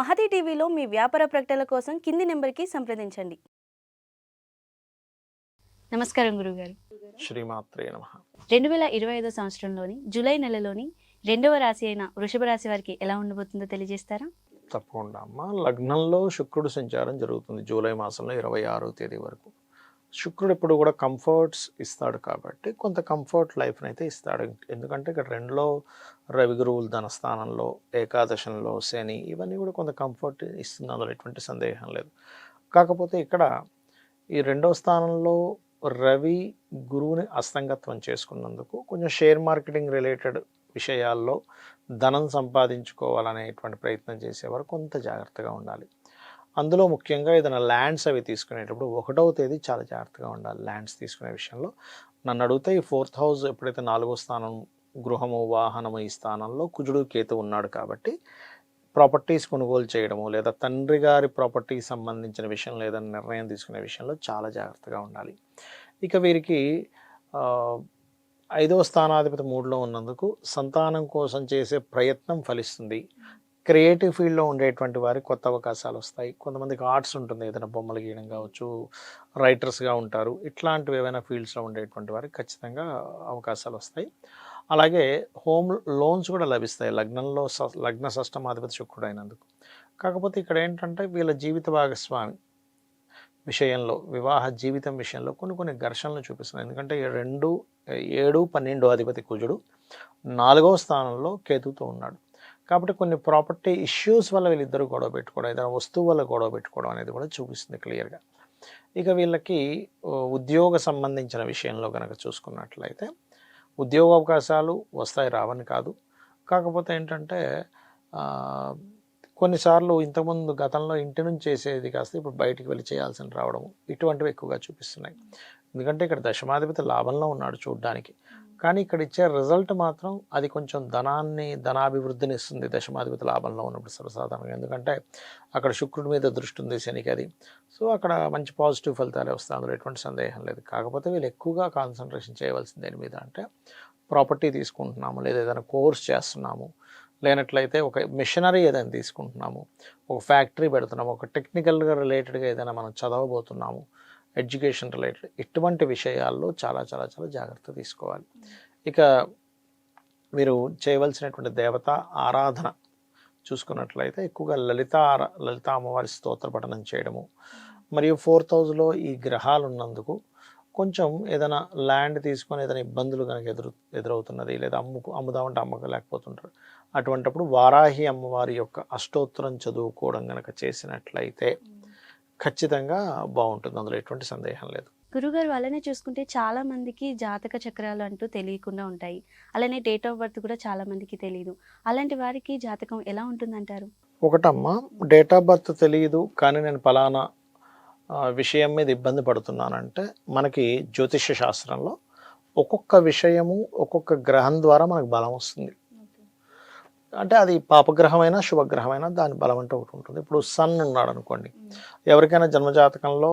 మహతి టీవీలో మీ వ్యాపార ప్రకటనల కోసం కింది నెంబర్కి సంప్రదించండి. నమస్కారం గురుగారు. శ్రీమాత్రే నమ. రెండు వేల ఇరవై ఐదో సంవత్సరంలోని జూలై నెలలోని రెండవ రాశి అయిన వృషభ రాశి వారికి ఎలా ఉండబోతుందో తెలియజేస్తారా? తప్పకుండా అమ్మ. లగ్నంలో శుక్రుడు సంచారం జరుగుతుంది జూలై మాసంలో ఇరవై ఆరో తేదీ వరకు. శుక్రుడు ఎప్పుడు కూడా కంఫర్ట్స్ ఇస్తాడు కాబట్టి కొంత కంఫర్ట్ లైఫ్ని అయితే ఇస్తాడు ఎందుకంటే ఇక్కడ రెండులో రవి గురువులు ధన స్థానంలో ఏకాదశంలో శని ఇవన్నీ కూడా కొంత కంఫర్ట్ ఇస్తుంది. అందులో ఎటువంటి సందేహం లేదు. కాకపోతే ఇక్కడ ఈ రెండో స్థానంలో రవి గురువుని అస్తంగత్వం చేసుకున్నందుకు కొంచెం షేర్ మార్కెటింగ్ రిలేటెడ్ విషయాల్లో ధనం సంపాదించుకోవాలనేటువంటి ప్రయత్నం చేసేవారు కొంత జాగ్రత్తగా ఉండాలి. అందులో ముఖ్యంగా ఏదైనా ల్యాండ్స్ అవి తీసుకునేటప్పుడు ఒకటవ తేదీ చాలా జాగ్రత్తగా ఉండాలి ల్యాండ్స్ తీసుకునే విషయంలో. నన్ను అడిగితే ఈ ఫోర్త్ హౌస్ ఎప్పుడైతే నాలుగో స్థానం గృహము వాహనము ఈ స్థానంలో కుజుడు కేతు ఉన్నాడు కాబట్టి ప్రాపర్టీస్ కొనుగోలు చేయడము లేదా తండ్రి గారి ప్రాపర్టీకి సంబంధించిన విషయం లేదా నిర్ణయం తీసుకునే విషయంలో చాలా జాగ్రత్తగా ఉండాలి. ఇక వీరికి ఐదవ స్థానాధిపతి మూడులో ఉన్నందుకు సంతానం కోసం చేసే ప్రయత్నం ఫలిస్తుంది. క్రియేటివ్ ఫీల్డ్లో ఉండేటువంటి వారికి కొత్త అవకాశాలు వస్తాయి. కొంతమందికి ఆర్ట్స్ ఉంటుంది ఏదైనా బొమ్మలు గీయడం కావచ్చు రైటర్స్గా ఉంటారు. ఇట్లాంటివి ఏవైనా ఫీల్డ్స్లో ఉండేటువంటి వారికి ఖచ్చితంగా అవకాశాలు వస్తాయి. అలాగే హోమ్ లోన్స్ కూడా లభిస్తాయి. లగ్నంలో స- లగ్న షష్టమాధిపతి శుక్రుడు అయినందుకు కాకపోతే ఇక్కడ ఏంటంటే వీళ్ళ జీవిత భాగస్వామి విషయంలో వివాహ జీవితం విషయంలో కొన్ని కొన్ని ఘర్షణలు చూపిస్తున్నాయి. ఎందుకంటే రెండు ఏడు పన్నెండు అధిపతి కుజుడు నాలుగవ స్థానంలో కేతుతో ఉన్నాడు. కాబట్టి కొన్ని ప్రాపర్టీ ఇష్యూస్ వల్ల వీళ్ళిద్దరూ గొడవ పెట్టుకోవడం ఏదైనా వస్తువు వల్ల గొడవ పెట్టుకోవడం అనేది కూడా చూపిస్తుంది క్లియర్గా. ఇక వీళ్ళకి ఉద్యోగ సంబంధించిన విషయంలో కనుక చూసుకున్నట్లయితే ఉద్యోగ అవకాశాలు వస్తాయి రావని కాదు. కాకపోతే ఏంటంటే కొన్నిసార్లు ఇంతకుముందు గతంలో ఇంటి నుంచి చేసేది కాస్త ఇప్పుడు బయటికి వెళ్ళి చేయాల్సిన రావడం ఇటువంటివి ఎక్కువగా చూపిస్తున్నాయి. ఎందుకంటే ఇక్కడ దశమాధిపతి లాభంలో ఉన్నాడు చూడ్డానికి. కానీ ఇక్కడ ఇచ్చే రిజల్ట్ మాత్రం అది కొంచెం ధనాన్ని ధనాభివృద్ధిని ఇస్తుంది దశమాధిపతి లాభంలో ఉన్నప్పుడు సర్వసాధారణంగా. ఎందుకంటే అక్కడ శుక్రుడి మీద దృష్టి ఉంది శనికి అది. సో అక్కడ మంచి పాజిటివ్ ఫలితాలే వస్తాయి. అందులో ఎటువంటి సందేహం లేదు. కాకపోతే వీళ్ళు ఎక్కువగా కాన్సన్ట్రేషన్ చేయవలసింది దేని మీద అంటే ప్రాపర్టీ తీసుకుంటున్నాము లేదా ఏదైనా కోర్స్ చేస్తున్నాము. లేనట్లయితే ఒక మిషనరీ ఏదైనా తీసుకుంటున్నాము. ఒక ఫ్యాక్టరీ పెడుతున్నాము. ఒక టెక్నికల్గా రిలేటెడ్గా ఏదైనా మనం చదవబోతున్నాము. ఎడ్యుకేషన్ రిలేటెడ్ ఇటువంటి విషయాల్లో చాలా చాలా చాలా జాగ్రత్త తీసుకోవాలి. ఇక మీరు చేయవలసినటువంటి దేవత ఆరాధన చూసుకున్నట్లయితే ఎక్కువగా లలిత లలిత అమ్మవారి స్తోత్ర పఠనం చేయడము. మరియు ఫోర్త్ హౌస్లో ఈ గ్రహాలు ఉన్నందుకు కొంచెం ఏదైనా ల్యాండ్ తీసుకొని ఏదైనా ఇబ్బందులు కనుక ఎదురు ఎదురవుతున్నది లేదా అమ్ముకు అమ్ముదామంటే అమ్మకలేకపోతుంటారు అటువంటప్పుడు వారాహి అమ్మవారి యొక్క అష్టోత్తరం చదువుకోవడం కనుక చేసినట్లయితే ఖచ్చితంగా బాగుంటుంది. అందులో ఎటువంటి సందేహం లేదు. గురుగారు అలానే చూసుకుంటే చాలా మందికి జాతక చక్రాలు అంటూ తెలియకుండా ఉంటాయి. అలానే డేట్ ఆఫ్ బర్త్ కూడా చాలా మందికి తెలియదు అలాంటి వారికి జాతకం ఎలా ఉంటుందంటారు? ఒకటమ్మా డేట్ ఆఫ్ బర్త్ తెలియదు కానీ నేను ఫలానా విషయం మీద ఇబ్బంది పడుతున్నానంటే మనకి జ్యోతిష్య శాస్త్రంలో ఒక్కొక్క విషయము ఒక్కొక్క గ్రహం ద్వారా మనకు బలం వస్తుంది. అంటే అది పాపగ్రహమైనా శుభగ్రహమైనా దాని బలం అంటే ఒకటి ఉంటుంది. ఇప్పుడు సన్ ఉన్నాడు అనుకోండి ఎవరికైనా జన్మజాతకంలో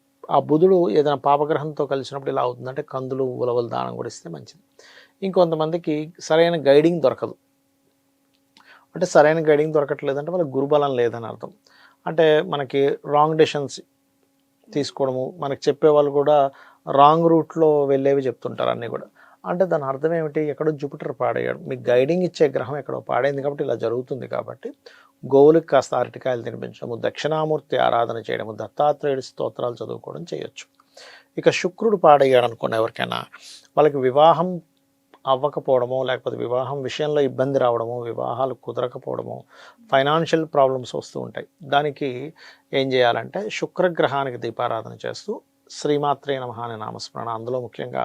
ఆ బుధుడు ఏదైనా పాపగ్రహంతో కలిసినప్పుడు ఇలా అవుతుందంటే కందులు ఉలవలు దానం కూడా ఇస్తే మంచిది. ఇంకొంతమందికి సరైన గైడింగ్ దొరకదు. అంటే సరైన గైడింగ్ దొరకట్లేదంటే వాళ్ళకి గురుబలం లేదని అర్థం. అంటే మనకి రాంగ్ డెసిషన్స్ తీసుకోవడము మనకి చెప్పేవాళ్ళు కూడా రాంగ్ రూట్లో వెళ్ళేవి చెప్తుంటారు అన్నీ కూడా. అంటే దాని అర్థం ఏమిటి? ఎక్కడో జూపిటర్ పాడేయడం మీకు గైడింగ్ ఇచ్చే గ్రహం ఎక్కడో పాడైంది కాబట్టి ఇలా జరుగుతుంది కాబట్టి గోవులకు కాస్త అరటికాయలు తినిపించడము దక్షిణామూర్తి ఆరాధన చేయడము దత్తాత్రేయుడి స్తోత్రాలు చదువుకోవడం చేయొచ్చు. ఇక శుక్రుడు పాడయ్యాడు అనుకోండి ఎవరికైనా. వాళ్ళకి వివాహం అవ్వకపోవడము లేకపోతే వివాహం విషయంలో ఇబ్బంది రావడము వివాహాలు కుదరకపోవడము ఫైనాన్షియల్ ప్రాబ్లమ్స్ వస్తూ ఉంటాయి. దానికి ఏం చేయాలంటే శుక్రగ్రహానికి దీపారాధన చేస్తూ శ్రీమాత్రే నమః అనే నామస్మరణ. అందులో ముఖ్యంగా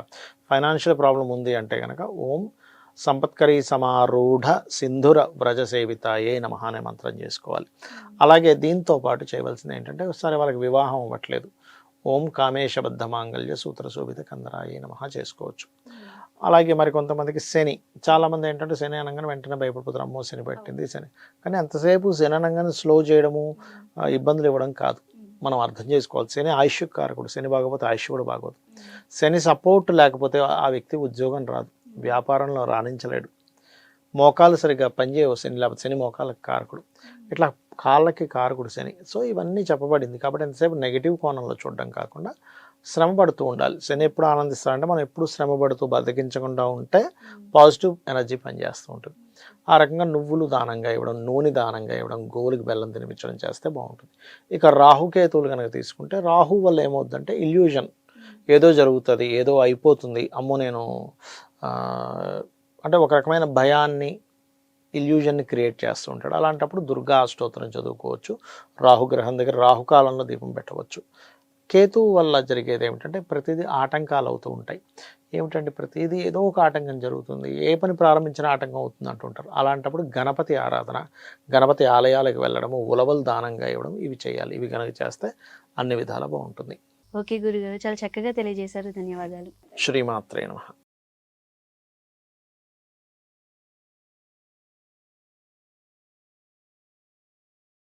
ఫైనాన్షియల్ ప్రాబ్లం ఉంది అంటే కనుక ఓం సంపత్కరీ సమారూఢ సింధుర వ్రజ సేవితాయే నమః అనే మంత్రం చేసుకోవాలి. అలాగే దీంతో పాటు చేయవలసింది ఏంటంటే సరే వాళ్ళకి వివాహం అవ్వట్లేదు. ఓం కామేశబద్ధ మాంగళ్య సూత్ర శోభిత కందరాయే నమః చేసుకోవచ్చు. అలాగే మరి కొంతమందికి శని చాలామంది ఏంటంటే శని అనగానే వెంటనే భయపడిపోతారు. అమ్మో శని పెట్టింది శని. కానీ అంతసేపు శని అనగానే స్లో చేయడము ఆ, ఇబ్బందులు ఇవ్వడం కాదు. మనం అర్థం చేసుకోవాలి. శని ఆయుష్ కారకుడు శని బాగపోతే ఆయుష్ కూడా బాగోదు శని సపోర్ట్ లేకపోతే ఆ వ్యక్తి ఉద్యోగం రాదు. వ్యాపారంలో రాణించలేడు. మోకాలు సరిగ్గా పనిచేయవు శని. లేకపోతే శని మోకాలకు కారకుడు. ఇట్లా కాళ్ళకి కారకుడు శని. సో ఇవన్నీ చెప్పబడింది. కాబట్టి ఎంతసేపు నెగిటివ్ కోణంలో చూడడం కాకుండా శ్రమ పడుతూ ఉండాలి. శని ఎప్పుడు ఆనందిస్తారంటే మనం ఎప్పుడు శ్రమ పడుతూ బతికించకుండా ఉంటే పాజిటివ్ ఎనర్జీ పనిచేస్తూ ఉంటుంది. ఆ రకంగా నువ్వులు దానంగా ఇవ్వడం నూనె దానంగా ఇవ్వడం గోవులకి బెల్లం తినిపించడం చేస్తే బాగుంటుంది. ఇక రాహుకేతువులు కనుక తీసుకుంటే రాహు వల్ల ఏమవుతుందంటే ఇల్యూజన్ ఏదో జరుగుతుంది ఏదో అయిపోతుంది. అమ్మో నేను అంటే ఒక రకమైన భయాన్ని ఇల్యూజన్ని క్రియేట్ చేస్తూ ఉంటాడు. అలాంటప్పుడు దుర్గా అష్టోత్తరం చదువుకోవచ్చు. రాహుగ్రహం దగ్గర రాహుకాలంలో దీపం పెట్టవచ్చు. కేతువు వల్ల జరిగేది ఏమిటంటే ప్రతిదీ ఆటంకాలు అవుతూ ఉంటాయి. ఏమిటంటే ప్రతిదీ ఏదో ఒక ఆటంకం జరుగుతుంది. ఏ పని ప్రారంభించిన ఆటంకం అవుతుంది అంటుంటారు. అలాంటప్పుడు గణపతి ఆరాధన గణపతి ఆలయాలకు వెళ్ళడము ఉలవలు దానంగా ఇవ్వడం ఇవి చేయాలి. ఇవి కనుక చేస్తే అన్ని విధాలా బాగుంటుంది. ఓకే గురుగారు చాలా చక్కగా తెలియజేశారు. ధన్యవాదాలు. శ్రీమాత్రే నమః.